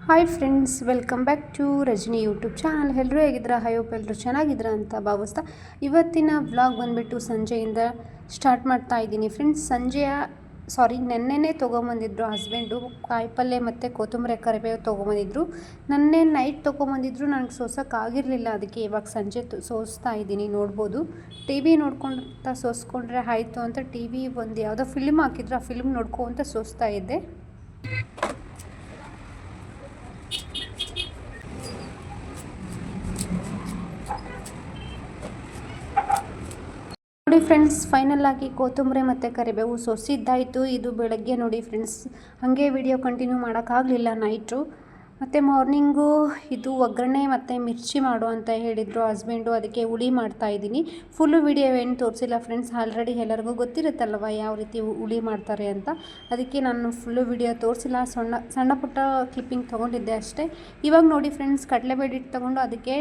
Hi friends welcome back to Rajani YouTube channel ಎಲ್ಲರೂ ಹೇಗಿದ್ದೀರಾ? Hope ಎಲ್ಲರೂ ಚೆನ್ನಾಗಿದ್ದೀರಾ ಅಂತ ಭಾವಿಸ್ತಾ ಇವತ್ತಿನ ವ್ಲಾಗ್ ಬಂದುಬಿಟ್ಟು ಸಂಜೆಯಿಂದ ಸ್ಟಾರ್ಟ್ ಮಾಡ್ತಾ ಇದ್ದೀನಿ. ಫ್ರೆಂಡ್ಸ್ ಸಂಜೆಯ ಸಾರಿ ನೆನ್ನೆನೇ ತೊಗೊಂಬಂದಿದ್ರು ಹಸ್ಬೆಂಡು ಕಾಯಿಪಲ್ಲೆ ಮತ್ತು ಕೊತ್ತಂಬರಿ ಕರಿಬೇವು ತೊಗೊಂಬಂದಿದ್ರು. ನೆನ್ನೆ ನೈಟ್ ತೊಗೊಂಬಂದಿದ್ರು ನನಗೆ ಸೋಸೋಕ್ಕಾಗಿರಲಿಲ್ಲ ಅದಕ್ಕೆ ಇವಾಗ ಸಂಜೆ ಸೋಸ್ತಾ ಇದ್ದೀನಿ. ನೋಡ್ಬೋದು. ಟಿ ವಿ ನೋಡ್ಕೊಂತ ಸೋಸ್ಕೊಂಡ್ರೆ ಆಯಿತು ಅಂತ ಟಿ ವಿ ಒಂದು ಯಾವುದೋ ಫಿಲ್ಮ್ ಹಾಕಿದ್ರು, ಆ ಫಿಲ್ಮ್ ನೋಡ್ಕೊಂತ ಸೋಸ್ತಾ ಇದ್ದೆ. ನೋಡಿ ಫ್ರೆಂಡ್ಸ್ ಫೈನಲ್ ಆಗಿ ಕೊತ್ತಂಬರಿ ಮತ್ತು ಕರಿಬೇವು ಸೊಸಿದ್ದಾಯಿತು. ಇದು ಬೆಳಗ್ಗೆ ನೋಡಿ ಫ್ರೆಂಡ್ಸ್, ಹಾಗೆ ವಿಡಿಯೋ ಕಂಟಿನ್ಯೂ ಮಾಡೋಕ್ಕಾಗಲಿಲ್ಲ ನೈಟು ಮತ್ತು ಮಾರ್ನಿಂಗು ಇದು ಒಗ್ಗರಣೆ ಮತ್ತು ಮಿರ್ಚಿ ಮಾಡು ಅಂತ ಹೇಳಿದರು ಹಸ್ಬೆಂಡು ಅದಕ್ಕೆ ಹುಳಿ ಮಾಡ್ತಾ ಇದ್ದೀನಿ. ಫುಲ್ಲು ವಿಡಿಯೋ ಏನು ತೋರಿಸಿಲ್ಲ ಫ್ರೆಂಡ್ಸ್ ಆಲ್ರೆಡಿ ಎಲ್ಲರಿಗೂ ಗೊತ್ತಿರುತ್ತಲ್ವ ಯಾವ ರೀತಿ ಹುಳಿ ಮಾಡ್ತಾರೆ ಅಂತ. ಅದಕ್ಕೆ ನಾನು ಫುಲ್ಲು ವಿಡಿಯೋ ತೋರಿಸಿಲ್ಲ. ಸಣ್ಣ ಸಣ್ಣ ಪುಟ್ಟ ಕ್ಲಿಪ್ಪಿಂಗ್ ತೊಗೊಂಡಿದ್ದೆ ಅಷ್ಟೇ. ಇವಾಗ ನೋಡಿ ಫ್ರೆಂಡ್ಸ್ ಕಡಲೆಬೇಳೆ ಹಿಟ್ಟು ತೊಗೊಂಡು ಅದಕ್ಕೆ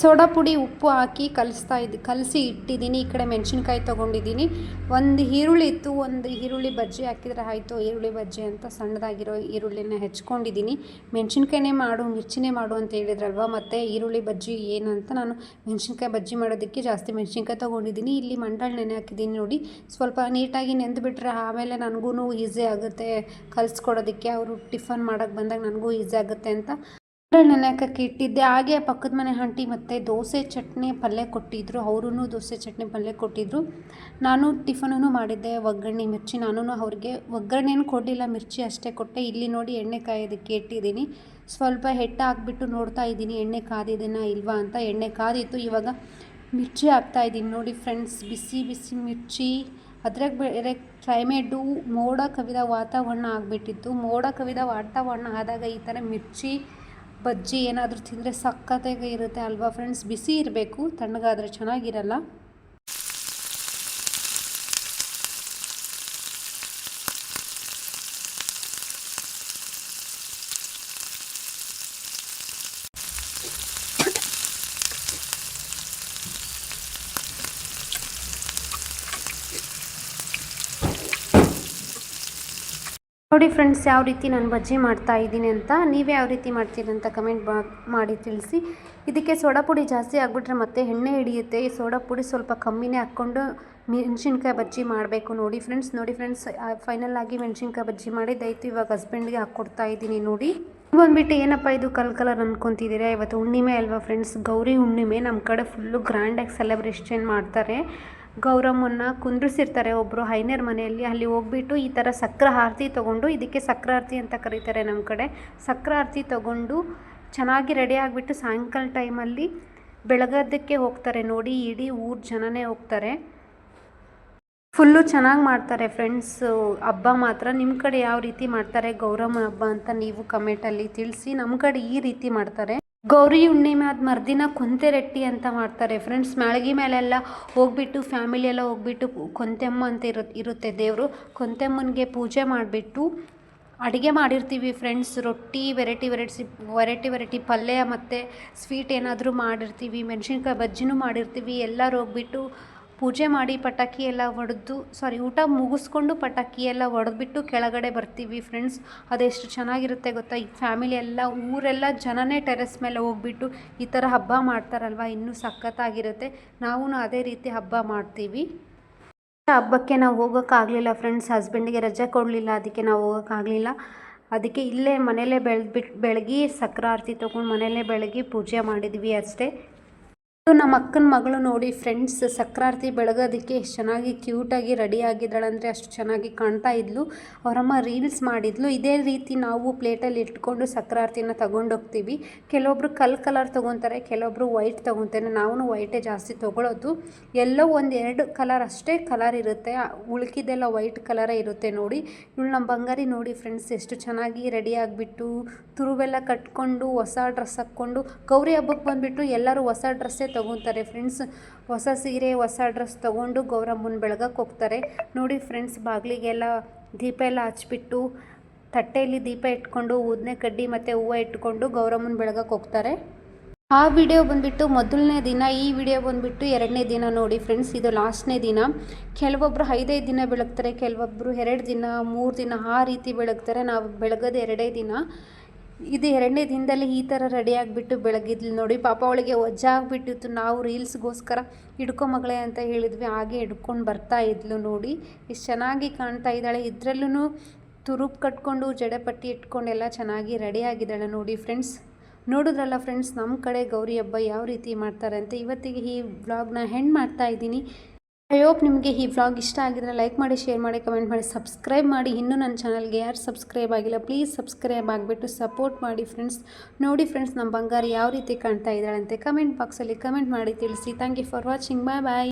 ಸೋಡಾ ಪುಡಿ ಉಪ್ಪು ಹಾಕಿ ಕಲಿಸ್ತಾ ಇದ್ದು ಕಲಸಿ ಇಟ್ಟಿದ್ದೀನಿ. ಈ ಕಡೆ ಮೆಣಸಿನ್ಕಾಯಿ ತೊಗೊಂಡಿದ್ದೀನಿ. ಒಂದು ಈರುಳ್ಳಿ ಇತ್ತು, ಒಂದು ಈರುಳ್ಳಿ ಬಜ್ಜಿ ಹಾಕಿದರೆ ಆಯಿತು. ಈರುಳ್ಳಿ ಬಜ್ಜಿ ಅಂತ ಸಣ್ಣದಾಗಿರೋ ಈರುಳ್ಳಿನ ಹೆಚ್ಕೊಂಡಿದ್ದೀನಿ. ಮೆಣಸಿನ್ಕಾಯಿನೇ ಮಾಡು, ಮಿರ್ಚಿನೇ ಮಾಡು ಅಂತ ಹೇಳಿದ್ರಲ್ವ? ಮತ್ತು ಈರುಳ್ಳಿ ಬಜ್ಜಿ ಏನಂತ ನಾನು ಮೆಣಸಿನ್ಕಾಯಿ ಬಜ್ಜಿ ಮಾಡೋದಕ್ಕೆ ಜಾಸ್ತಿ ಮೆಣಸಿನ್ಕಾಯಿ ತೊಗೊಂಡಿದ್ದೀನಿ. ಇಲ್ಲಿ ಮಂಡಾಳು ನೆನೆ ಹಾಕಿದ್ದೀನಿ ನೋಡಿ. ಸ್ವಲ್ಪ ನೀಟಾಗಿ ನೆಂದುಬಿಟ್ರೆ ಆಮೇಲೆ ನನಗೂ ಈಸಿ ಆಗುತ್ತೆ ಕಲಿಸ್ಕೊಡೋದಕ್ಕೆ. ಅವರು ಟಿಫನ್ ಮಾಡೋಕ್ಕೆ ಬಂದಾಗ ನನಗೂ ಈಸಿ ಆಗುತ್ತೆ ಅಂತ ನೆನೆ ಹಾಕಕ್ಕೆ ಇಟ್ಟಿದ್ದೆ. ಹಾಗೆ ಪಕ್ಕದ ಮನೆ ಆಂಟಿ ಮತ್ತು ದೋಸೆ, ಚಟ್ನಿ, ಪಲ್ಯ ಕೊಟ್ಟಿದ್ದರು ಅವರೂ ದೋಸೆ, ಚಟ್ನಿ, ಪಲ್ಯ ಕೊಟ್ಟಿದ್ದರು ನಾನು ಟಿಫನೂ ಮಾಡಿದ್ದೆ ಒಗ್ಗರಣೆ, ಮಿರ್ಚಿ. ನಾನು ಅವ್ರಿಗೆ ಒಗ್ಗರಣೆನೂ ಕೊಡಲಿಲ್ಲ, ಮಿರ್ಚಿ ಅಷ್ಟೇ ಕೊಟ್ಟೆ. ಇಲ್ಲಿ ನೋಡಿ ಎಣ್ಣೆ ಕಾಯೋದಕ್ಕೆ ಇಟ್ಟಿದ್ದೀನಿ. ಸ್ವಲ್ಪ ಹೆಟ್ಟ ಹಾಕ್ಬಿಟ್ಟು ನೋಡ್ತಾ ಇದ್ದೀನಿ, ಎಣ್ಣೆ ಕಾದಿದೆನಾ ಇಲ್ವಾ ಅಂತ. ಎಣ್ಣೆ ಕಾದಿತ್ತು. ಇವಾಗ ಮಿರ್ಚಿ ಹಾಕ್ತಾ ಇದ್ದೀನಿ. ನೋಡಿ ಫ್ರೆಂಡ್ಸ್, ಬಿಸಿ ಬಿಸಿ ಮಿರ್ಚಿ. ಅದ್ರಾಗ ಬೇರೆ ಕ್ಲೈಮೇಟು ಮೋಡ ಕವಿದ ವಾತಾವರಣ ಆಗಿಬಿಟ್ಟಿತ್ತು. ಮೋಡ ಕವಿದ ವಾತಾವರಣ ಆದಾಗ ಈ ಥರ ಮಿರ್ಚಿ ಬಜ್ಜಿ ಏನಾದರೂ ತಿಂದರೆ ಸಕ್ಕತ್ತಾಗಿ ಇರುತ್ತೆ ಅಲ್ವಾ ಫ್ರೆಂಡ್ಸ್ ಬಿಸಿ ಇರಬೇಕು ತಣ್ಣಗಾದರೆ ಚೆನ್ನಾಗಿರಲ್ಲ. ನೋಡಿ ಫ್ರೆಂಡ್ಸ್ ಯಾವ ರೀತಿ ನಾನು ಬಜ್ಜಿ ಮಾಡ್ತಾ ಇದ್ದೀನಿ ಅಂತ ನೀವೇ ಯಾವ ರೀತಿ ಮಾಡ್ತೀರಿ ಅಂತ ಕಮೆಂಟ್ ಮಾಡಿ ತಿಳಿಸಿ. ಇದಕ್ಕೆ ಸೋಡಾ ಪುಡಿ ಜಾಸ್ತಿ ಆಗಿಬಿಟ್ರೆ ಮತ್ತೆ ಎಣ್ಣೆ ಹಿಡಿಯುತ್ತೆ. ಈ ಸೋಡಾ ಪುಡಿ ಸ್ವಲ್ಪ ಕಮ್ಮಿನೇ ಹಾಕ್ಕೊಂಡು ಮೆಣಸಿನ್ಕಾಯಿ ಬಜ್ಜಿ ಮಾಡಬೇಕು ನೋಡಿ ಫ್ರೆಂಡ್ಸ್ ನೋಡಿ ಫ್ರೆಂಡ್ಸ್ ಫೈನಲ್ ಆಗಿ ಮೆಣಸಿನ್ಕಾಯಿ ಬಜ್ಜಿ ಮಾಡಿದ್ದಾಯಿತು ಇವಾಗ ಹಸ್ಬೆಂಡ್ಗೆ ಹಾಕ್ಕೊಡ್ತಾ ಇದ್ದೀನಿ ನೋಡಿ. ಬಂದ್ಬಿಟ್ಟು ಏನಪ್ಪ ಇದು ಕಲ್ ಕಲರ್ ಅಂದ್ಕೊತಿದ್ದೀರಾ ಇವತ್ತು ಹುಣ್ಣಿಮೆ ಅಲ್ವಾ ಫ್ರೆಂಡ್ಸ್ ಗೌರಿ ಹುಣ್ಣಿಮೆ ನಮ್ಮ ಕಡೆ ಫುಲ್ಲು ಗ್ರ್ಯಾಂಡಾಗಿ ಸೆಲೆಬ್ರೇಷನ್ ಮಾಡ್ತಾರೆ. ಗೌರಮ್ಮನ್ನ ಕುಂದ್ರಿಸಿರ್ತಾರೆ ಒಬ್ಬರು ಹೈನೇರ್ ಮನೆಯಲ್ಲಿ. ಅಲ್ಲಿ ಹೋಗ್ಬಿಟ್ಟು ಈ ಥರ ಸಕ್ರ ಆರತಿ ತೊಗೊಂಡು, ಇದಕ್ಕೆ ಸಕ್ರ ಆರತಿ ಅಂತ ಕರೀತಾರೆ ನಮ್ಮ ಕಡೆ. ಸಕ್ರ ಆರತಿ ತೊಗೊಂಡು ಚೆನ್ನಾಗಿ ರೆಡಿ ಆಗಿಬಿಟ್ಟು ಸಾಯಂಕಾಲ ಟೈಮಲ್ಲಿ ಬೆಳಗದಕ್ಕೆ ಹೋಗ್ತಾರೆ. ನೋಡಿ, ಇಡೀ ಊರು ಜನನೇ ಹೋಗ್ತಾರೆ. ಫುಲ್ಲು ಚೆನ್ನಾಗಿ ಮಾಡ್ತಾರೆ ಫ್ರೆಂಡ್ಸ್ ಹಬ್ಬ ಮಾತ್ರ ನಿಮ್ಮ ಕಡೆ ಯಾವ ರೀತಿ ಮಾಡ್ತಾರೆ ಗೌರಮ್ಮ ಹಬ್ಬ ಅಂತ ನೀವು ಕಮೆಂಟಲ್ಲಿ ತಿಳಿಸಿ. ನಮ್ಮ ಕಡೆ ಈ ರೀತಿ ಮಾಡ್ತಾರೆ. ಗೌರಿ ಹುಣ್ಣಿಮೆ ಆದ ಮರುದಿನ ಕೊಂತೆ ರೊಟ್ಟಿ ಅಂತ ಮಾಡ್ತಾರೆ. ಫ್ರೆಂಡ್ಸ್ ಮಾಳ್ಗಿ ಮೇಲೆಲ್ಲ ಹೋಗ್ಬಿಟ್ಟು ಫ್ಯಾಮಿಲಿ ಎಲ್ಲ ಹೋಗ್ಬಿಟ್ಟು ಕೊಂತೆಮ್ಮ ಅಂತ ಇರು, ಇರುತ್ತೆ ದೇವರು. ಕೊಂತೆಮ್ಮನಿಗೆ ಪೂಜೆ ಮಾಡಿಬಿಟ್ಟು ಅಡುಗೆ ಮಾಡಿರ್ತೀವಿ ಫ್ರೆಂಡ್ಸ್ ರೊಟ್ಟಿ ವೆರೈಟಿ ವೆರೈಟಿ ವೆರೈಟಿ ವೆರೈಟಿ ಪಲ್ಯ ಮತ್ತು ಸ್ವೀಟ್ ಏನಾದರೂ ಮಾಡಿರ್ತೀವಿ. ಮೆಣಸಿನ್ಕಾಯಿ ಬಜ್ಜಿನೂ ಮಾಡಿರ್ತೀವಿ. ಎಲ್ಲರೂ ಹೋಗ್ಬಿಟ್ಟು ಪೂಜೆ ಮಾಡಿ ಪಟಾಕಿ ಎಲ್ಲ ಹೊಡೆದು ಸಾರಿ ಊಟ ಮುಗಿಸ್ಕೊಂಡು ಪಟಾಕಿ ಎಲ್ಲ ಹೊಡೆದ್ಬಿಟ್ಟು ಕೆಳಗಡೆ ಬರ್ತೀವಿ ಫ್ರೆಂಡ್ಸ್ ಅದೆಷ್ಟು ಚೆನ್ನಾಗಿರುತ್ತೆ ಗೊತ್ತಾ? ಈ ಫ್ಯಾಮಿಲಿ ಎಲ್ಲ, ಊರೆಲ್ಲ ಜನನೇ ಟೆರೆಸ್ ಮೇಲೆ ಹೋಗ್ಬಿಟ್ಟು ಈ ಥರ ಹಬ್ಬ ಮಾಡ್ತಾರಲ್ವ? ಇನ್ನೂ ಸಖತ್ತಾಗಿರುತ್ತೆ. ನಾವು ಅದೇ ರೀತಿ ಹಬ್ಬ ಮಾಡ್ತೀವಿ. ಹಬ್ಬಕ್ಕೆ ನಾವು ಹೋಗೋಕ್ಕಾಗಲಿಲ್ಲ ಫ್ರೆಂಡ್ಸ್ ಹಸ್ಬೆಂಡಿಗೆ ರಜೆ ಕೊಡಲಿಲ್ಲ, ಅದಕ್ಕೆ ನಾವು ಹೋಗೋಕ್ಕಾಗಲಿಲ್ಲ. ಅದಕ್ಕೆ ಇಲ್ಲೇ ಮನೇಲೇ ಬೆಳೆದ್ಬಿಟ್ಟು ಬೆಳಗ್ಗೆ ಸಕ್ರಾರತಿ ತೊಗೊಂಡು ಮನೇಲೇ ಬೆಳಗ್ಗೆ ಪೂಜೆ ಮಾಡಿದ್ವಿ ಅಷ್ಟೇ. ನಮ್ಮ ಅಕ್ಕನ ಮಗಳು ನೋಡಿ, ಫ್ರೆಂಡ್ಸ್, ಸಕ್ರಾರ್ತಿ ಬೆಳಗೋದಕ್ಕೆ ಎಷ್ಟು ಚೆನ್ನಾಗಿ ಕ್ಯೂಟಾಗಿ ರೆಡಿ ಆಗಿದ್ದಾಳೆ ಅಂದರೆ ಅಷ್ಟು ಚೆನ್ನಾಗಿ ಕಾಣ್ತಾ ಇದ್ಲು. ಅವರಮ್ಮ ರೀಲ್ಸ್ ಮಾಡಿದ್ಲು. ಇದೇ ರೀತಿ ನಾವು ಪ್ಲೇಟಲ್ಲಿ ಇಟ್ಕೊಂಡು ಸಕ್ರಾರ್ತಿನ ತೊಗೊಂಡೋಗ್ತೀವಿ. ಕೆಲವೊಬ್ರು ಕಲ್ ಕಲರ್ ತೊಗೊತಾರೆ, ಕೆಲವೊಬ್ರು ವೈಟ್ ತೊಗೊತಾರೆ. ನಾವು ವೈಟೇ ಜಾಸ್ತಿ ತೊಗೊಳೋದು. ಎಲ್ಲೋ ಒಂದು ಎರಡು ಕಲರ್ ಅಷ್ಟೇ ಕಲರ್ ಇರುತ್ತೆ. ಉಳ್ಕಿದೆಲ್ಲ ವೈಟ್ ಕಲರೇ ಇರುತ್ತೆ ನೋಡಿ. ಇವಳು ನಮ್ಮ ಬಂಗಾರಿ ನೋಡಿ, ಫ್ರೆಂಡ್ಸ್, ಎಷ್ಟು ಚೆನ್ನಾಗಿ ರೆಡಿ ಆಗಿಬಿಟ್ಟು, ತುರುವೆಲ್ಲ ಕಟ್ಕೊಂಡು, ಹೊಸ ಡ್ರೆಸ್ ಹಾಕ್ಕೊಂಡು, ಗೌರಿ ಹಬ್ಬಕ್ಕೆ ಬಂದುಬಿಟ್ಟು ಎಲ್ಲರೂ ಹೊಸ ಡ್ರೆಸ್ಸೇ ತೊಗೊತಾರೆ. ಫ್ರೆಂಡ್ಸ್, ಹೊಸ ಸೀರೆ, ಹೊಸ ಡ್ರೆಸ್ ತೊಗೊಂಡು ಗೌರಮ್ಮನ ಬೆಳಗಕ್ಕೆ ಹೋಗ್ತಾರೆ. ನೋಡಿ ಫ್ರೆಂಡ್ಸ್, ಬಾಗಿಲಿಗೆಲ್ಲ ದೀಪ ಎಲ್ಲ ಹಚ್ಬಿಟ್ಟು, ತಟ್ಟೆಯಲ್ಲಿ ದೀಪ ಇಟ್ಕೊಂಡು, ಊದನೆ ಕಡ್ಡಿ ಮತ್ತು ಹೂವು ಇಟ್ಕೊಂಡು ಗೌರಮ್ಮನ ಬೆಳಗಕ್ಕೆ ಹೋಗ್ತಾರೆ. ಆ ವಿಡಿಯೋ ಬಂದುಬಿಟ್ಟು ಮೊದಲನೇ ದಿನ, ಈ ವಿಡಿಯೋ ಬಂದುಬಿಟ್ಟು ಎರಡನೇ ದಿನ ನೋಡಿ ಫ್ರೆಂಡ್ಸ್, ಇದು ಲಾಸ್ಟ್ನೇ ದಿನ. ಕೆಲವೊಬ್ಬರು ಐದೈದು ದಿನ ಬೆಳಗ್ತಾರೆ ಕೆಲವೊಬ್ಬರು ಎರಡು ದಿನ, ಮೂರು ದಿನ ಆ ರೀತಿ ಬೆಳಗ್ತಾರೆ. ನಾವು ಬೆಳಗೋದು ಎರಡೇ ದಿನ ಇದು ಎರಡನೇ ದಿನದಲ್ಲಿ ಈ ಥರ ರೆಡಿ ಆಗಿಬಿಟ್ಟು ಬೆಳಗಿದ್ಲು ನೋಡಿ. ಪಾಪ ಅವಳಿಗೆ ವಜ್ಜ ಆಗಿಬಿಟ್ಟಿತ್ತು ನಾವು ರೀಲ್ಸ್ಗೋಸ್ಕರ ಹಿಡ್ಕೊ ಮಗಳೇ ಅಂತ ಹೇಳಿದ್ವಿ. ಹಾಗೆ ಹಿಡ್ಕೊಂಡು ಬರ್ತಾ ಇದ್ಲು ನೋಡಿ. ಎಷ್ಟು ಚೆನ್ನಾಗಿ ಕಾಣ್ತಾ ಇದ್ದಾಳೆ. ಇದರಲ್ಲೂ ತುರುಪ್ ಕಟ್ಕೊಂಡು, ಜಡೆ ಪಟ್ಟಿ ಇಟ್ಕೊಂಡೆಲ್ಲ ಚೆನ್ನಾಗಿ ರೆಡಿ ಆಗಿದ್ದಾಳೆ ನೋಡಿ ಫ್ರೆಂಡ್ಸ್ ನೋಡಿದ್ರಲ್ಲ ಫ್ರೆಂಡ್ಸ್ ನಮ್ಮ ಕಡೆ ಗೌರಿ ಹಬ್ಬ ಯಾವ ರೀತಿ ಮಾಡ್ತಾರೆ ಅಂತ. ಇವತ್ತಿಗೆ ಈ ವ್ಲಾಗ್ನ ಹೆಣ್ಣು ಮಾಡ್ತಾ ಇದ್ದೀನಿ. ಐ ಹೋಪ್ ನಿಮಗೆ ಈ ವ್ಲಾಗ್ ಇಷ್ಟ ಆಗಿದ್ರೆ ಲೈಕ್ ಮಾಡಿ, ಶೇರ್ ಮಾಡಿ, ಕಮೆಂಟ್ ಮಾಡಿ, ಸಬ್ಸ್ಕ್ರೈಬ್ ಮಾಡಿ. ಇನ್ನೂ ನನ್ನ ಚಾನಲ್ಗೆ ಯಾರು ಸಬ್ಸ್ಕ್ರೈಬ್ ಆಗಿಲ್ಲ ಪ್ಲೀಸ್ ಸಬ್ಸ್ಕ್ರೈಬ್ ಆಗಿಬಿಟ್ಟು ಸಪೋರ್ಟ್ ಮಾಡಿ ಫ್ರೆಂಡ್ಸ್ ನೋಡಿ ಫ್ರೆಂಡ್ಸ್ ನಮ್ಮ ಬಂಗಾರ ಯಾವ ರೀತಿ ಕಾಣ್ತಾ ಇದ್ದಾಳಂತೆ. ಕಮೆಂಟ್ ಬಾಕ್ಸಲ್ಲಿ ಕಮೆಂಟ್ ಮಾಡಿ ತಿಳಿಸಿ. Thank you for watching bye bye